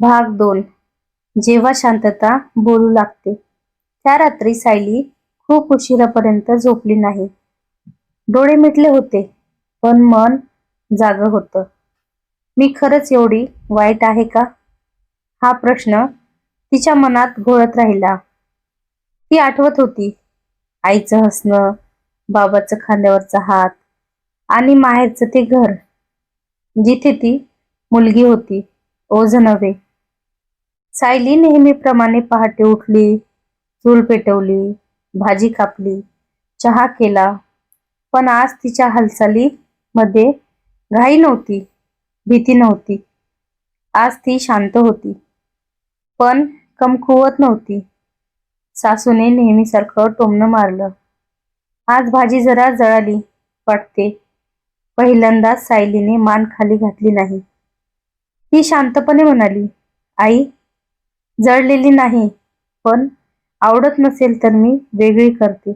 भाग दोन. जेव्हा शांतता बोलू लागते. त्या रात्री सायली खूप उशिरापर्यंत झोपली नाही. डोळे मिटले होते पण मन जाग होतं. मी खरंच एवढी वाईट आहे का? हा प्रश्न तिच्या मनात घोळत राहिला. ती आठवत होती आईचं हसणं बाबाचं खांद्यावरचा हात आणि माहेरचं ते घर जिथे ती मुलगी होती ओझ नव्हे. सायली नेहमीप्रमाणे पहाटे उठली चूल पेटवली भाजी कापली चहा केला. पण आज तिच्या हालचाली मध्ये घाई नव्हती भीती नव्हती. आज ती शांत होती पण कमकुवत नव्हती. सासूने नेहमीसारखं टोमणं मारलं. आज भाजी जरा जळाली वाटते. पहिल्यांदाच सायलीने मान खाली घातली नाही. ती शांतपणे म्हणाली आई जळलेली नाही पण आवडत नसेल तर मी वेगळी करते.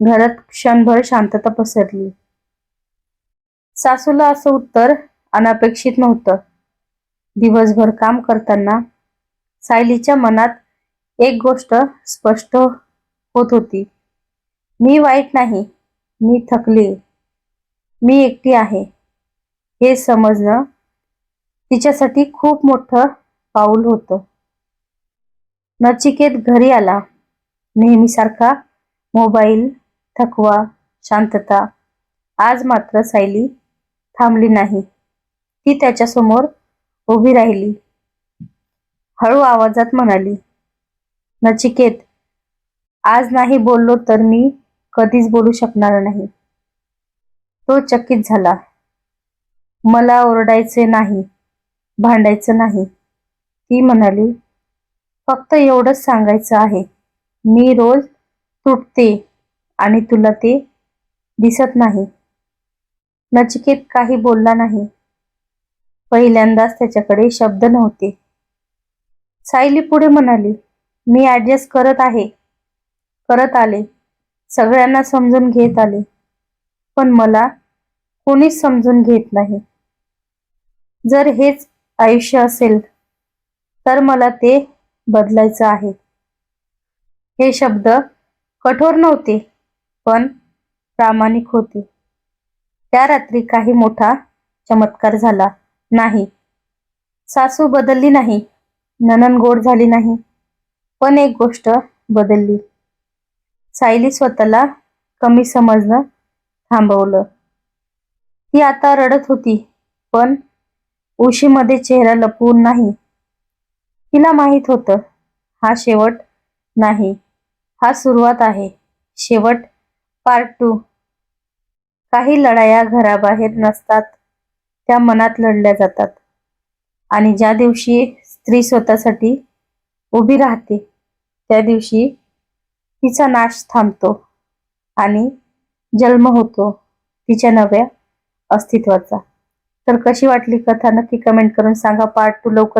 घरात क्षणभर शांतता पसरली. सासूला असं उत्तर अनपेक्षित नव्हतं. दिवसभर काम करताना सायलीच्या मनात एक गोष्ट स्पष्ट होत होती. मी वाईट नाही मी थकली. मी एकटी आहे. हे समजणं तिच्यासाठी खूप मोठं पाऊल होतं. नचिकेत घरी आला. नेहमीसारखा मोबाईल थकवा शांतता. आज मात्र सायली थांबली नाही. ती त्याच्यासमोर उभी राहिली. हळू आवाजात म्हणाली नचिकेत आज नाही बोललो तर मी कधीच बोलू शकणार नाही. तो चकित झाला. मला ओरडायचे नाही भांडायचं नाही. ती म्हणाली फक्त एवढंच सांगायचं आहे. मी रोज तुटते आणि तुला ते दिसत नाही. नचिकेत काही बोलला नाही. पहिल्यांदाच त्याच्याकडे शब्द नव्हते. सायली पुढे म्हणाली मी ॲडजस्ट करत आहे. करत आले. सगळ्यांना समजून घेत आले. पण मला कोणीच समजून घेत नाही. जर हेच आयुष्य असेल तर मला ते बदलायचं आहे. हे शब्द कठोर नव्हते पण प्रामाणिक होते. त्या रात्री काही मोठा चमत्कार झाला नाही. सासू बदलली नाही ननन गोड झाली नाही पण एक गोष्ट बदलली. सायली स्वतःला कमी समजणं थांबवलं. ती आता रडत होती पण उशीमध्ये चेहरा लपवून नाही तिला माहीत होतं. हा शेवट नाही. हा सुरुवात आहे. शेवट पार्ट टू काही लढाया घराबाहेर नसतात. त्या मनात लढल्या जातात. आणि ज्या दिवशी स्त्री स्वतःसाठी उभी राहते त्या दिवशी तिचा नाश थांबतो आणि जन्म होतो तिच्या नव्या अस्तित्वाचा. तर कशी वाटली कथा? नक्की कमेंट करून सांगा. पार्ट टू लवकर